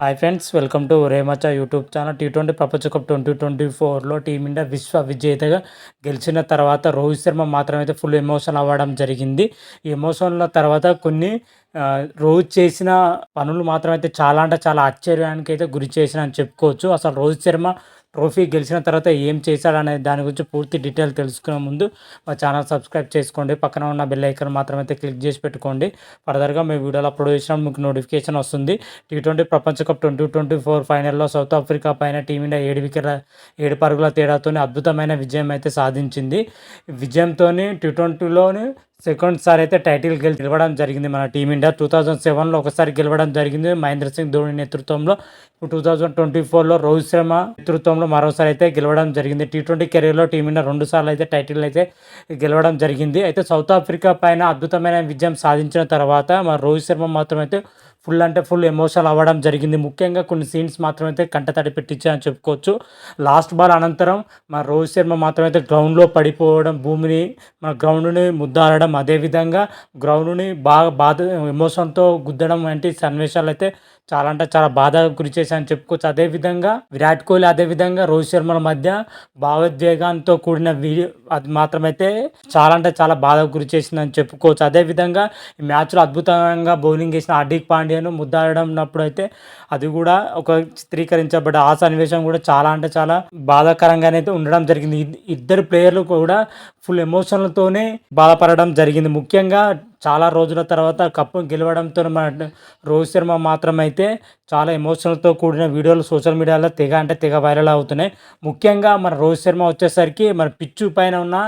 Hi friends welcome to రేమచా YouTube channel T twenty ప్రపంచ cup twenty twenty ఫోర్లో team India విశ్వ విజేతగా గెలిచిన తర్వాత రోహిత్ శర్మ మాత్రమైతే ఫుల్ ఎమోషన్ అవ్వడం జరిగింది. ఈ ఎమోషన్ల తర్వాత కొన్ని రోహిత్ చేసిన పనులు మాత్రమైతే చాలా అంటే చాలా ఆశ్చర్యానికి అయితే గురి చేసిన అని చెప్పుకోవచ్చు. అసలు రోహిత్ శర్మ ట్రోఫీ గెలిచిన తర్వాత ఏం చేశాడనే దాని గురించి పూర్తి డీటెయిల్ తెలుసుకునే ముందు మా ఛానల్ సబ్స్క్రైబ్ చేసుకోండి. పక్కన ఉన్న బెల్ ఐకన్ మాత్రమైతే క్లిక్ చేసి పెట్టుకోండి. ఫర్దర్గా మీ వీడియోలో అప్లోడ్ చేసినప్పుడు మీకు నోటిఫికేషన్ వస్తుంది. టీ ట్వంటీ ప్రపంచ కప్ ట్వంటీ ట్వంటీ ఫోర్ ఫైనల్లో సౌత్ ఆఫ్రికా పైన టీమిండియా ఏడు వికెట్ల ఏడు పరుగుల తేడాతోనే అద్భుతమైన విజయం అయితే సాధించింది. విజయంతో టీ ట్వంటీలోని సెకండ్ సార్ అయితే టైటిల్ గెలి గెలవడం జరిగింది మన టీమిండియా. టూ థౌజండ్ సెవెన్లో ఒకసారి గెలవడం జరిగింది మహేంద్ర సింగ్ ధోని నేతృత్వంలో. ఇప్పుడు టూ థౌజండ్ ట్వంటీ ఫోర్లో రోహిత్ శర్మ నేతృత్వంలో మరోసారి అయితే గెలవడం జరిగింది. టీ ట్వంటీ కెరీర్లో టీమిండియా రెండు సార్లు అయితే టైటిల్ అయితే గెలవడం జరిగింది. అయితే సౌత్ ఆఫ్రికా పైన అద్భుతమైన విజయం సాధించిన తర్వాత మన రోహిత్ శర్మ మాత్రం అయితే ఫుల్ అంటే ఫుల్ ఎమోషనల్ అవ్వడం జరిగింది. ముఖ్యంగా కొన్ని సీన్స్ మాత్రమైతే కంట కంటతడి పెట్టించాయని చెప్పుకోవచ్చు. లాస్ట్ బాల్ అనంతరం మన రోహిత్ శర్మ మాత్రమైతే గ్రౌండ్లో పడిపోవడం భూమిని మన గ్రౌండ్ని ముద్దాడడం అదేవిధంగా గ్రౌండ్ని బాగా బాధ ఎమోషన్తో గుద్దడం వంటి సన్నివేశాలు అయితే చాలా అంటే చాలా బాధ గురి చేశాయని చెప్పుకోవచ్చు. అదేవిధంగా విరాట్ కోహ్లీ అదేవిధంగా రోహిత్ శర్మల మధ్య భావోద్వేగంతో కూడిన వీడియో అది మాత్రమైతే చాలా అంటే చాలా బాధ గురి చేసిందని చెప్పుకోవచ్చు. అదేవిధంగా ఈ మ్యాచ్లో అద్భుతంగా బౌలింగ్ చేసిన హార్దిక్ పాండ్యాను ముద్దాడడం అయితే అది కూడా ఒక చిత్రీకరించబడ్డ ఆ సన్నివేశం కూడా చాలా అంటే చాలా బాధాకరంగానే అయితే ఉండడం జరిగింది. ఇద్దరు ప్లేయర్లు కూడా ఫుల్ ఎమోషన్లతోనే బాధపడడం జరిగింది. ముఖ్యంగా చాలా రోజుల తర్వాత కప్పు గెలవడంతో మన రోహిత్ శర్మ మాత్రమైతే చాలా ఎమోషనల్తో కూడిన వీడియోలు సోషల్ మీడియాలో తెగ అంటే తెగ వైరల్ అవుతున్నాయి. ముఖ్యంగా మన రోహిత్ శర్మ వచ్చేసరికి మన పిచ్చు పైన ఉన్న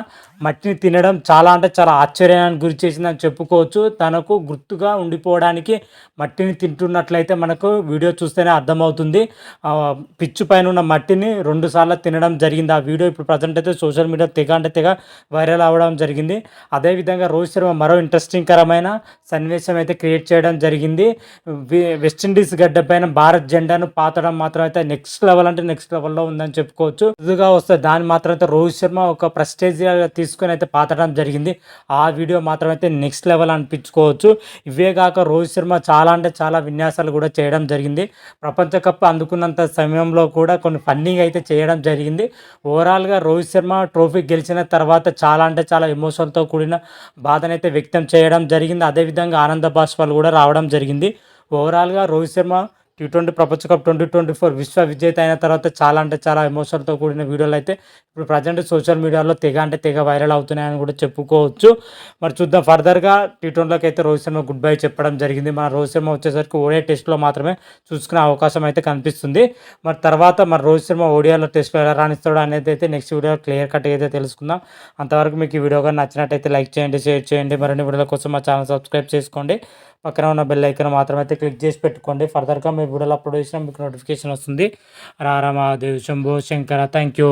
మట్టిని తినడం చాలా అంటే చాలా ఆశ్చర్యానికి గురి చేసిందని చెప్పుకోవచ్చు. తనకు గుర్తుగా ఉండిపోవడానికి మట్టిని తింటున్నట్లయితే మనకు వీడియో చూస్తేనే అర్థమవుతుంది. పిచ్చు పైన ఉన్న మట్టిని రెండు సార్లు తినడం జరిగింది. ఆ వీడియో ఇప్పుడు ప్రజెంట్ అయితే సోషల్ మీడియా తెగ అంటే తెగ వైరల్ అవ్వడం జరిగింది. అదేవిధంగా రోహిత్ శర్మ మరో ఇంట్రెస్టింగ్ కరమైన సన్నివేశం అయితే క్రియేట్ చేయడం జరిగింది. వెస్టిండీస్ గడ్డ పైన భారత్ జెండాను పాతడం మాత్రం అయితే నెక్స్ట్ లెవెల్ అంటే నెక్స్ట్ లెవెల్లో ఉందని చెప్పుకోవచ్చు. ఇదిగా వస్తే దాన్ని మాత్రం అయితే రోహిత్ శర్మ ఒక ప్రెస్టేజ్ తీసుకొని అయితే పాతడం జరిగింది. ఆ వీడియో మాత్రం అయితే నెక్స్ట్ లెవెల్ అనిపించుకోవచ్చు. ఇవే కాక రోహిత్ శర్మ చాలా అంటే చాలా విన్యాసాలు కూడా చేయడం జరిగింది. ప్రపంచ కప్ అందుకున్నంత సమయంలో కూడా కొన్ని ఫన్నింగ్ అయితే చేయడం జరిగింది. ఓవరాల్గా రోహిత్ శర్మ ట్రోఫీ గెలిచిన తర్వాత చాలా అంటే చాలా ఎమోషన్తో కూడిన బాధనైతే వ్యక్తం చేయడం జరిగింది. అదేవిధంగా ఆనంద బాష్పాలు కూడా రావడం జరిగింది. ఓవరాల్గా రోహిత్ శర్మ టీ ట్వంటీ ప్రపంచ కప్ ట్వంటీ ట్వంటీ ఫోర్ విశ్వ విజేత అయిన తర్వాత చాలా అంటే చాలా ఎమోషన్తో కూడిన వీడియోలు అయితే ఇప్పుడు ప్రజెంట్ సోషల్ మీడియాలో తెగ అంటే తెగ వైరల్ అవుతున్నాయని కూడా చెప్పుకోవచ్చు. మరి చూద్దాం ఫర్దర్గా టీ ట్వంటీలోకి అయితే రోహిత్ శర్మ గుడ్ బై చెప్పడం జరిగింది. మన రోహిత్ శర్మ వచ్చేసరికి ఓడియా టెస్ట్లో మాత్రమే చూసుకునే అవకాశం అయితే కనిపిస్తుంది. మరి తర్వాత మరి రోహిత్ శర్మ ఓడియాలో టెస్ట్లో ఎలా రాణిస్తాడో అనేది అయితే నెక్స్ట్ వీడియో క్లియర్ కట్ అయితే తెలుసుకుందాం. అంతవరకు మీకు ఈ వీడియో కానీ నచ్చినట్టయితే లైక్ చేయండి షేర్ చేయండి. మరిన్ని వీడియోల కోసం మా ఛానల్ సబ్స్క్రైబ్ చేసుకోండి. పక్కన ఉన్న బెల్ ఐకాన్ మాత్రమైతే క్లిక్ చేసి పెట్టుకోండి. ఫర్దర్గా మీ వీడియోలు అప్లోడ్ చేసినా మీకు నోటిఫికేషన్ వస్తుంది. రారా మహాదేవ్ శంభో శంకర థ్యాంక్ యూ